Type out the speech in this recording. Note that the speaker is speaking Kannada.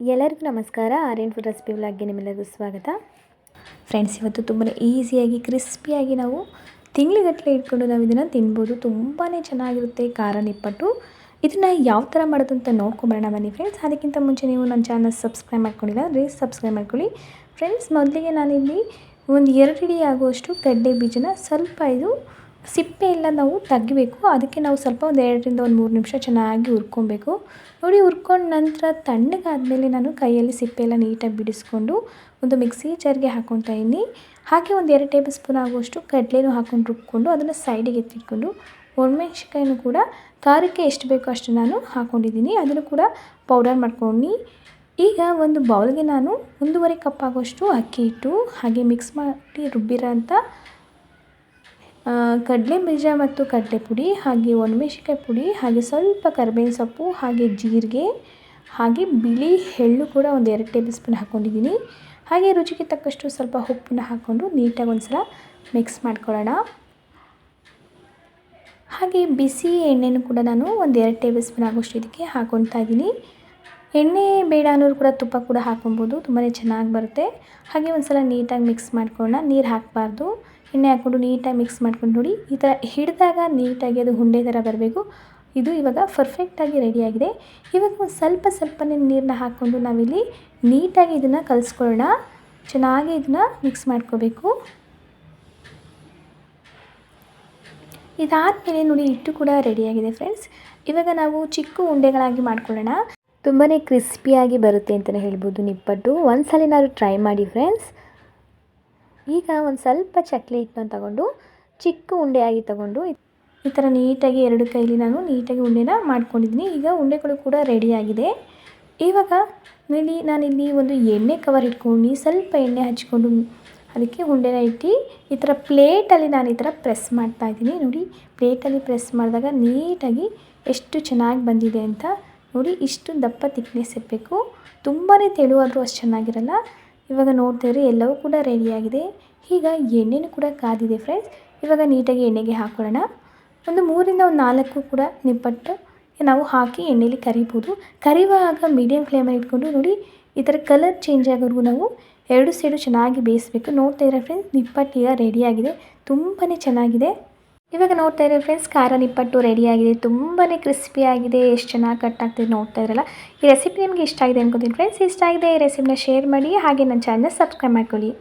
ಎಲ್ಲರಿಗೂ ನಮಸ್ಕಾರ. ಆರ್ಯನ್ ಫುಡ್ ರೆಸಿಪಿ ವ್ಲಾಗ್ಗೆ ನಿಮ್ಮೆಲ್ಲರಿಗೂ ಸ್ವಾಗತ. ಫ್ರೆಂಡ್ಸ್ ಇವತ್ತು ತುಂಬಾ ಈಸಿಯಾಗಿ ಕ್ರಿಸ್ಪಿಯಾಗಿ ನಾವು ತಿಂಗಳಿಗಟ್ಟಲೆ ಇಟ್ಕೊಂಡು ನಾವು ಇದನ್ನು ತಿನ್ಬೋದು. ತುಂಬಾ ಚೆನ್ನಾಗಿರುತ್ತೆ ಖಾರ ನಿಪ್ಪಟ್ಟು. ಇದನ್ನು ಯಾವ ಥರ ಮಾಡೋದು ಅಂತ ನೋಡ್ಕೊಂಬರೋಣ ಬನ್ನಿ ಫ್ರೆಂಡ್ಸ್ ಅದಕ್ಕಿಂತ ಮುಂಚೆ ನೀವು ನನ್ನ ಚಾನಲ್ ಸಬ್ಸ್ಕ್ರೈಬ್ ಮಾಡ್ಕೊಂಡಿಲ್ಲ ಅಂದರೆ ಸಬ್ಸ್ಕ್ರೈಬ್ ಮಾಡ್ಕೊಳ್ಳಿ. ಫ್ರೆಂಡ್ಸ್ ಮೊದಲಿಗೆ ನಾನಿಲ್ಲಿ ಒಂದು ಎರಡು ಹಿಡಿ ಆಗುವಷ್ಟು ಕಡಲೆ ಬೀಜನ ಸ್ವಲ್ಪ ಇದು ಸಿಪ್ಪೆ ಎಲ್ಲ ನಾವು ತೆಗಿಬೇಕು. ಅದಕ್ಕೆ ನಾವು ಸ್ವಲ್ಪ ಒಂದು ಎರಡರಿಂದ ಒಂದು ಮೂರು ನಿಮಿಷ ಚೆನ್ನಾಗಿ ಹುರ್ಕೊಬೇಕು. ನೋಡಿ, ಹುರ್ಕೊಂಡು ನಂತರ ತಣ್ಣಗಾದಮೇಲೆ ನಾನು ಕೈಯಲ್ಲಿ ಸಿಪ್ಪೆ ಎಲ್ಲ ನೀಟಾಗಿ ಬಿಡಿಸ್ಕೊಂಡು ಒಂದು ಮಿಕ್ಸಿ ಜಾರ್ಗೆ ಹಾಕ್ಕೊತಾ ಇದ್ದೀನಿ. ಹಾಗೆ ಒಂದು ಎರಡು ಟೇಬಲ್ ಸ್ಪೂನ್ ಆಗುವಷ್ಟು ಕಡಲೆನೂ ಹಾಕ್ಕೊಂಡು ರುಬ್ಕೊಂಡು ಅದನ್ನು ಸೈಡಿಗೆ ಎತ್ತಿಟ್ಕೊಂಡು ಒಣಮೆಣ್ಸಿಕಾಯಿನೂ ಕೂಡ ಖಾರಕ್ಕೆ ಎಷ್ಟು ಬೇಕೋ ಅಷ್ಟು ನಾನು ಹಾಕ್ಕೊಂಡಿದ್ದೀನಿ ಅದನ್ನು ಕೂಡ ಪೌಡರ್ ಮಾಡ್ಕೊಂಡು ಈಗ ಒಂದು ಬೌಲ್ಗೆ ನಾನು ಒಂದೂವರೆ ಕಪ್ ಆಗುವಷ್ಟು ಅಕ್ಕಿ ಹಿಟ್ಟು ಹಾಗೆ ಮಿಕ್ಸ್ ಮಾಡಿ ರುಬ್ಬಿರೋ ಅಂಥ ಕಡಲೆ ಬೀಜ ಮತ್ತು ಕಡಲೆ ಪುಡಿ, ಹಾಗೆ ಒಣಮೆಣ್ಸಿನ್ಕಾಯಿ ಪುಡಿ, ಹಾಗೆ ಸ್ವಲ್ಪ ಕರ್ಬೇವಿನ ಸೊಪ್ಪು, ಹಾಗೆ ಜೀರಿಗೆ, ಹಾಗೆ ಬಿಳಿ ಎಳ್ಳು ಕೂಡ ಒಂದು ಎರಡು ಟೇಬಲ್ ಸ್ಪೂನ್ ಹಾಕ್ಕೊಂಡಿದ್ದೀನಿ ಹಾಗೆ ರುಚಿಗೆ ತಕ್ಕಷ್ಟು ಸ್ವಲ್ಪ ಉಪ್ಪನ್ನ ಹಾಕ್ಕೊಂಡು ನೀಟಾಗಿ ಒಂದು ಸಲ ಮಿಕ್ಸ್ ಮಾಡ್ಕೊಳ್ಳೋಣ. ಹಾಗೆ ಬಿಸಿ ಎಣ್ಣೆನೂ ಕೂಡ ನಾನು ಒಂದು ಎರಡು ಟೇಬಲ್ ಸ್ಪೂನ್ ಆಗೋಷ್ಟು ಇದಕ್ಕೆ ಹಾಕ್ಕೊತಾ ಇದ್ದೀನಿ. ಎಣ್ಣೆ ಬೇಡ ಅನ್ನೋರು ಕೂಡ ತುಪ್ಪ ಕೂಡ ಹಾಕೊಬೋದು ತುಂಬಾ ಚೆನ್ನಾಗಿ ಬರುತ್ತೆ. ಹಾಗೆ ಒಂದು ಸಲ ನೀಟಾಗಿ ಮಿಕ್ಸ್ ಮಾಡ್ಕೊಳ್ಳೋಣ. ನೀರು ಹಾಕಬಾರ್ದು. ಎಣ್ಣೆ ಹಾಕ್ಕೊಂಡು ನೀಟಾಗಿ ಮಿಕ್ಸ್ ಮಾಡ್ಕೊಂಡು ನೋಡಿ. ಈ ಥರ ಹಿಡಿದಾಗ ನೀಟಾಗಿ ಅದು ಹುಂಡೆ ಥರ ಬರಬೇಕು. ಇದು ಇವಾಗ ಪರ್ಫೆಕ್ಟಾಗಿ ರೆಡಿಯಾಗಿದೆ ಇವಾಗ ಒಂದು ಸ್ವಲ್ಪ ಸ್ವಲ್ಪನೇ ನೀರನ್ನ ಹಾಕ್ಕೊಂಡು ನಾವಿಲ್ಲಿ ನೀಟಾಗಿ ಇದನ್ನು ಕಲಿಸ್ಕೊಳ್ಳೋಣ. ಚೆನ್ನಾಗಿ ಇದನ್ನು ಮಿಕ್ಸ್ ಮಾಡ್ಕೋಬೇಕು. ಇದಾದಮೇಲೆ ನೋಡಿ, ಹಿಟ್ಟು ಕೂಡ ರೆಡಿಯಾಗಿದೆ ಫ್ರೆಂಡ್ಸ್ ಇವಾಗ ನಾವು ಚಿಕ್ಕ ಉಂಡೆಗಳಾಗಿ ಮಾಡ್ಕೊಳ್ಳೋಣ. ತುಂಬಾ ಕ್ರಿಸ್ಪಿಯಾಗಿ ಬರುತ್ತೆ ಅಂತಲೇ ಹೇಳ್ಬೋದು ನಿಪ್ಪಟ್ಟು. ಒಂದು ಟ್ರೈ ಮಾಡಿ ಫ್ರೆಂಡ್ಸ್ ಈಗ ಒಂದು ಸ್ವಲ್ಪ ಚಕ್ಲಿ ಹಿಟ್ಟನ್ನ ತಗೊಂಡು, ಚಿಕ್ಕ ಉಂಡೆಯಾಗಿ ತಗೊಂಡು, ಈ ಥರ ನೀಟಾಗಿ ಎರಡು ಕೈಲಿ ನಾನು ನೀಟಾಗಿ ಉಂಡೆನ ಮಾಡ್ಕೊಂಡಿದ್ದೀನಿ. ಈಗ ಉಂಡೆಗಳು ಕೂಡ ರೆಡಿಯಾಗಿದೆ ಇವಾಗ ನೋಡಿ ನಾನಿಲ್ಲಿ ಒಂದು ಎಣ್ಣೆ ಕವರ್ ಇಟ್ಕೊಂಡು, ಸ್ವಲ್ಪ ಎಣ್ಣೆ ಹಚ್ಕೊಂಡು ಅದಕ್ಕೆ ಉಂಡೆನ ಇಟ್ಟು, ಈ ಥರ ಪ್ಲೇಟಲ್ಲಿ ನಾನು ಈ ಥರ ಪ್ರೆಸ್ ಮಾಡ್ತಾ ಇದ್ದೀನಿ. ನೋಡಿ ಪ್ಲೇಟಲ್ಲಿ ಪ್ರೆಸ್ ಮಾಡಿದಾಗ ನೀಟಾಗಿ ಎಷ್ಟು ಚೆನ್ನಾಗಿ ಬಂದಿದೆ ಅಂತ. ನೋಡಿ ಇಷ್ಟು ದಪ್ಪ ತಿಕ್ನೆಸ್ ಇರಬೇಕು. ತುಂಬಾ ತೆಳುವಾದರೂ ಅಷ್ಟು ಚೆನ್ನಾಗಿರಲ್ಲ. ಇವಾಗ ನೋಡ್ತಾ ಎಲ್ಲವೂ ಕೂಡ ರೆಡಿಯಾಗಿದೆ ಈಗ ಎಣ್ಣೆನೂ ಕೂಡ ಕಾದಿದೆ ಫ್ರೆಂಡ್ಸ್ ಇವಾಗ ನೀಟಾಗಿ ಎಣ್ಣೆಗೆ ಹಾಕೊಳ್ಳೋಣ. ಒಂದು ಮೂರಿಂದ ಒಂದು ನಾಲ್ಕು ಕೂಡ ನಿಪ್ಪಟ್ಟು ನಾವು ಹಾಕಿ ಎಣ್ಣೆಲಿ ಕರಿಬೋದು. ಕರಿಯುವಾಗ ಮೀಡಿಯಂ ಫ್ಲೇಮಲ್ಲಿ ಇಟ್ಕೊಂಡು ನೋಡಿ, ಈ ಥರ ಕಲರ್ ಚೇಂಜ್ ಆಗೋವರೆಗೂ ನಾವು ಎರಡು ಸೈಡು ಚೆನ್ನಾಗಿ ಬೇಯಿಸಬೇಕು. ನೋಡ್ತಾ ಇರೋ ಫ್ರೆಂಡ್ಸ್ ನಿಪ್ಪಟ್ಟು ಈಗ ರೆಡಿಯಾಗಿದೆ ತುಂಬಾ ಚೆನ್ನಾಗಿದೆ. ಇವಾಗ ನೋಡ್ತಾ ಇದ್ರೆ ಫ್ರೆಂಡ್ಸ್ ಖಾರ ನಿಪ್ಪಟ್ಟು ರೆಡಿಯಾಗಿದೆ ತುಂಬಾ ಕ್ರಿಸ್ಪಿಯಾಗಿದೆ ಎಷ್ಟು ಚೆನ್ನಾಗಿ ಕಟ್ ಆಗ್ತಿದೆ ನೋಡ್ತಾ ಇದ್ರಲ್ಲ. ಈ ರೆಸಿಪಿ ನಿಮಗೆ ಇಷ್ಟ ಆಗಿದೆ ಅನ್ಕೋತೀನಿ ಫ್ರೆಂಡ್ಸ್ ಇಷ್ಟ ಆಗಿದೆ ಈ ರೆಸಿಪಿನ ಶೇರ್ ಮಾಡಿ. ಹಾಗೆ ನನ್ನ ಚಾನಲ್ ಸಬ್ಸ್ಕ್ರೈಬ್ ಮಾಡ್ಕೊಳ್ಳಿ.